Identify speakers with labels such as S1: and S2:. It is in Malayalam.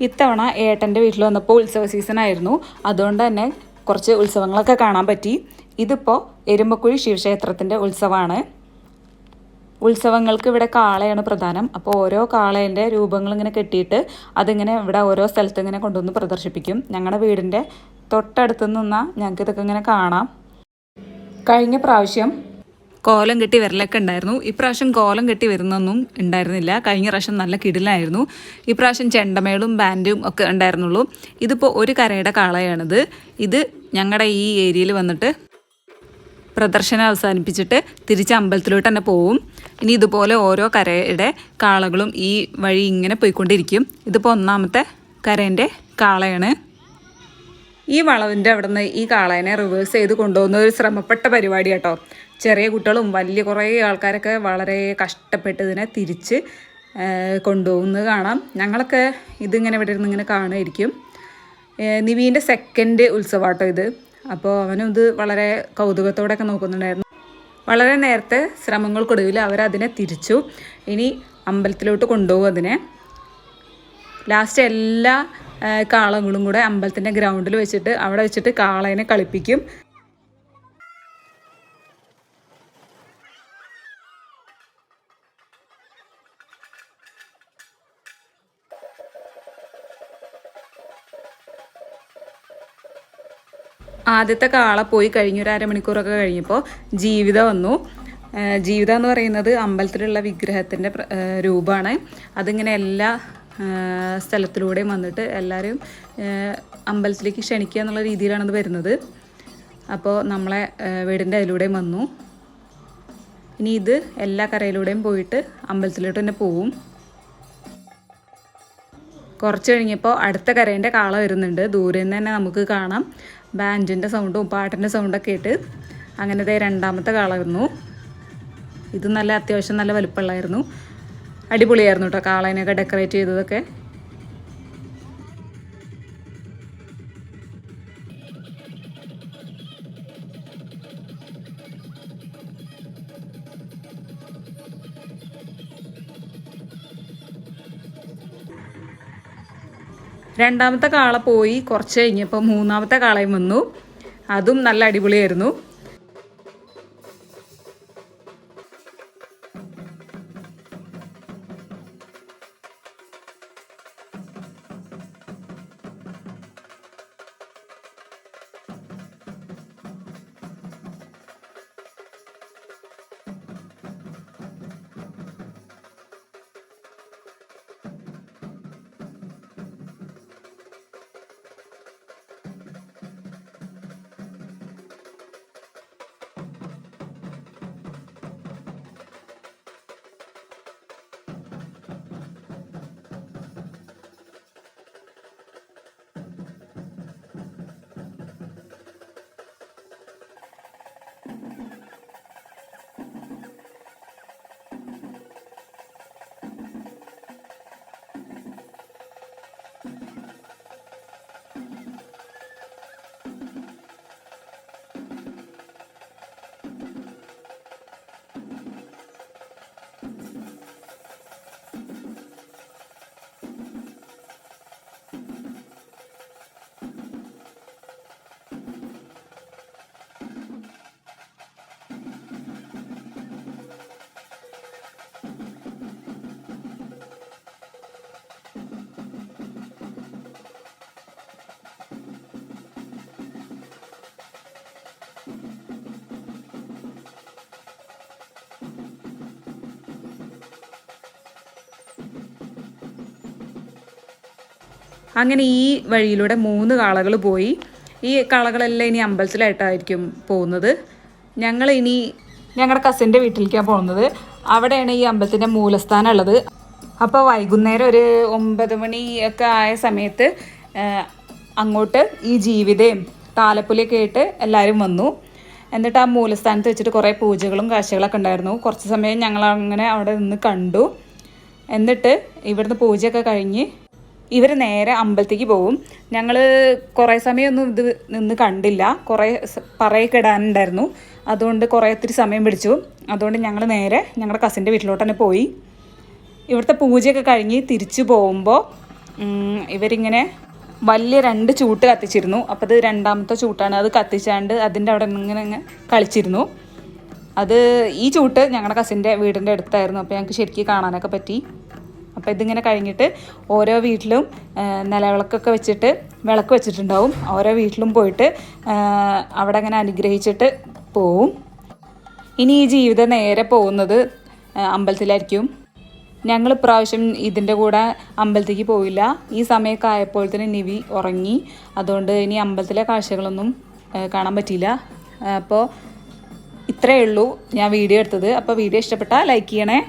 S1: ഇത്തവണ ഏട്ടന്റെ വീട്ടിൽ വന്നപ്പോൾ ഉത്സവ സീസൺ ആയിരുന്നു. അതുകൊണ്ട് തന്നെ കുറച്ച് ഉത്സവങ്ങളൊക്കെ കാണാൻ പറ്റി. ഇതിപ്പോൾ എരുമ്പക്കുഴി ശിവക്ഷേത്രത്തിന്റെ ഉത്സവമാണ് ഉത്സവങ്ങൾക്ക് ഇവിടെ കാളയാണ് പ്രധാനം. അപ്പോൾ ഓരോ കാളേന്റെ രൂപങ്ങൾ ഇങ്ങനെ കെട്ടിയിട്ട് അതിങ്ങനെ ഇവിടെ ഓരോ സ്ഥലത്ത് ഇങ്ങനെ കൊണ്ടുവന്ന് പ്രദർശിപ്പിക്കും. ഞങ്ങളുടെ വീടിന്റെ തൊട്ടടുത്ത് നിന്നാൽ ഞങ്ങൾക്ക് ഇതൊക്കെ ഇങ്ങനെ കാണാം. കഴിഞ്ഞ പ്രാവശ്യം കോലം കെട്ടി വരലൊക്കെ ഉണ്ടായിരുന്നു. ഇപ്രാവശ്യം കോലം കെട്ടി വരുന്നൊന്നും ഉണ്ടായിരുന്നില്ല. കഴിഞ്ഞ പ്രാവശ്യം നല്ല കിടിലായിരുന്നു. ഇപ്രാവശ്യം ചെണ്ടമേളും ബാൻഡും ഒക്കെ ഉണ്ടായിരുന്നുള്ളൂ. ഇതിപ്പോൾ ഒരു കരയുടെ കാളയാണിത്. ഇത് ഞങ്ങളുടെ ഈ ഏരിയയിൽ വന്നിട്ട് പ്രദർശനം അവസാനിപ്പിച്ചിട്ട് തിരിച്ച് അമ്പലത്തിലോട്ട് തന്നെ പോവും. ഇനി ഇതുപോലെ ഓരോ കരയുടെ കാളകളും ഈ വഴി ഇങ്ങനെ പോയിക്കൊണ്ടിരിക്കും. ഇതിപ്പോൾ ഒന്നാമത്തെ കരേന്റെ കാളയാണ്. ഈ വളവിന്റെ അവിടെ നിന്ന് ഈ കാളേനെ റിവേഴ്സ് ചെയ്ത് കൊണ്ടുപോകുന്ന ഒരു ശ്രമപ്പെട്ട പരിപാടി കേട്ടോ ചെറിയ കുട്ടികളും വലിയ കുറേ ആൾക്കാരൊക്കെ വളരെ കഷ്ടപ്പെട്ട് ഇതിനെ തിരിച്ച് കൊണ്ടുപോകുന്നത് കാണാം. ഞങ്ങളൊക്കെ ഇതിങ്ങനെ ഇവിടെ ഇരുന്ന് ഇങ്ങനെ കാണുമായിരിക്കും. നിവീന്റെ സെക്കൻഡ് ഉത്സവമാട്ടോ ഇത്. അപ്പോൾ അവനും ഇത് വളരെ കൗതുകത്തോടെയൊക്കെ നോക്കുന്നുണ്ടായിരുന്നു. വളരെ നേരത്തെ ശ്രമങ്ങൾക്കൊടുവിൽ അവരതിനെ തിരിച്ചു. ഇനി അമ്പലത്തിലോട്ട് കൊണ്ടുപോകും അതിനെ. ലാസ്റ്റ് എല്ലാ കാളങ്ങളും കൂടെ അമ്പലത്തിന്റെ ഗ്രൗണ്ടിൽ വെച്ചിട്ട് അവിടെ വെച്ചിട്ട് കാളേനെ കളിപ്പിക്കും. ആദ്യത്തെ കാള പോയി കഴിഞ്ഞ ഒരു അരമണിക്കൂറൊക്കെ കഴിഞ്ഞപ്പോൾ ജീവിത വന്നു. ജീവിത എന്ന് പറയുന്നത് അമ്പലത്തിലുള്ള വിഗ്രഹത്തിന്റെ രൂപമാണ്. അതിങ്ങനെ എല്ലാ സ്ഥലത്തിലൂടെയും വന്നിട്ട് എല്ലാവരും അമ്പലത്തിലേക്ക് ക്ഷണിക്കുക എന്നുള്ള രീതിയിലാണ് അത് വരുന്നത്. അപ്പോൾ നമ്മളെ വീടിന്റെ അതിലൂടെയും വന്നു. ഇനി ഇത് എല്ലാ കരയിലൂടെയും പോയിട്ട് അമ്പലത്തിലോട്ട് തന്നെ പോവും. കുറച്ച് കഴിഞ്ഞപ്പോൾ അടുത്ത കരേന്റെ കാള വരുന്നുണ്ട്. ദൂരെ നിന്ന് തന്നെ നമുക്ക് കാണാം. ബാൻഡിന്റെ സൗണ്ടും പാട്ടിന്റെ സൗണ്ടൊക്കെ ആയിട്ട് അങ്ങനെ ഇതേ രണ്ടാമത്തെ കാളായിരുന്നു. ഇത് നല്ല അത്യാവശ്യം നല്ല വലുപ്പമുള്ളായിരുന്നു അടിപൊളിയായിരുന്നു കേട്ടോ കാളേനെയൊക്കെ ഡെക്കറേറ്റ് ചെയ്തതൊക്കെ. രണ്ടാമത്തെ കാള പോയി കുറച്ച് കഴിഞ്ഞപ്പോൾ മൂന്നാമത്തെ കാളയും വന്നു. അതും നല്ല അടിപൊളിയായിരുന്നു. Thank you. അങ്ങനെ ഈ വഴിയിലൂടെ മൂന്ന് കാളകൾ പോയി. ഈ കാളകളെല്ലാം ഇനി അമ്പലത്തിലായിട്ടായിരിക്കും പോകുന്നത്. ഞങ്ങൾ ഇനി ഞങ്ങളുടെ കസിന്റെ വീട്ടിലേക്കാണ് പോകുന്നത്. അവിടെയാണ് ഈ അമ്പലത്തിന്റെ മൂലസ്ഥാനം ഉള്ളത്. അപ്പോൾ വൈകുന്നേരം ഒരു ഒമ്പത് മണി ഒക്കെ ആയ സമയത്ത് അങ്ങോട്ട് ഈ ജീവിതയും താലപ്പൊലിയൊക്കെ ആയിട്ട് എല്ലാവരും വന്നു. എന്നിട്ട് ആ മൂലസ്ഥാനത്ത് വെച്ചിട്ട് കുറേ പൂജകളും കാഴ്ചകളൊക്കെ ഉണ്ടായിരുന്നു. കുറച്ച് സമയം ഞങ്ങൾ അങ്ങനെ അവിടെ നിന്ന് കണ്ടു. എന്നിട്ട് ഇവിടുന്ന് പൂജയൊക്കെ കഴിഞ്ഞ് ഇവർ നേരെ അമ്പലത്തേക്ക് പോകും ഞങ്ങൾ കുറേ സമയമൊന്നും ഇത് നിന്ന് കണ്ടില്ല. കുറേ പറയൊക്കെ ഇടാനുണ്ടായിരുന്നു അതുകൊണ്ട് കുറേ ഒത്തിരി സമയം പിടിച്ചു. അതുകൊണ്ട് ഞങ്ങൾ നേരെ ഞങ്ങളുടെ കസിന്റെ വീട്ടിലോട്ട് തന്നെ പോയി. ഇവിടുത്തെ പൂജയൊക്കെ കഴിഞ്ഞ് തിരിച്ചു പോകുമ്പോൾ ഇവരിങ്ങനെ വലിയ രണ്ട് ചൂട്ട് കത്തിച്ചിരുന്നു. അപ്പോൾ അത് രണ്ടാമത്തെ ചൂട്ടാണ്. അത് കത്തിച്ചാണ്ട് അതിന്റെ അവിടെ ഇങ്ങനെ കളിച്ചിരുന്നു. അത് ഈ ചൂട്ട് ഞങ്ങളുടെ കസിന്റെ വീടിന്റെ അടുത്തായിരുന്നു. അപ്പോൾ ഞങ്ങൾക്ക് ശരിക്കും കാണാനൊക്കെ പറ്റി. അപ്പോൾ ഇതിങ്ങനെ കഴിഞ്ഞിട്ട് ഓരോ വീട്ടിലും നിലവിളക്കൊക്കെ വെച്ചിട്ട് വിളക്ക് വെച്ചിട്ടുണ്ടാവും. ഓരോ വീട്ടിലും പോയിട്ട് അവിടെ അങ്ങനെ അനുഗ്രഹിച്ചിട്ട് പോവും. ഇനി ഈ ജീവിതം നേരെ പോകുന്നത് അമ്പലത്തിലായിരിക്കും. ഞങ്ങൾ ഇപ്രാവശ്യം ഇതിന്റെ കൂടെ അമ്പലത്തേക്ക് പോയില്ല. ഈ സമയമൊക്കെ ആയപ്പോൾ തന്നെ നിവി ഉറങ്ങി. അതുകൊണ്ട് ഇനി അമ്പലത്തിലെ കാഴ്ചകളൊന്നും കാണാൻ പറ്റിയില്ല. അപ്പോൾ ഇത്രയേ ഉള്ളൂ ഞാൻ വീഡിയോ എടുത്തത്. അപ്പോൾ വീഡിയോ ഇഷ്ടപ്പെട്ടാൽ ലൈക്ക് ചെയ്യണേ.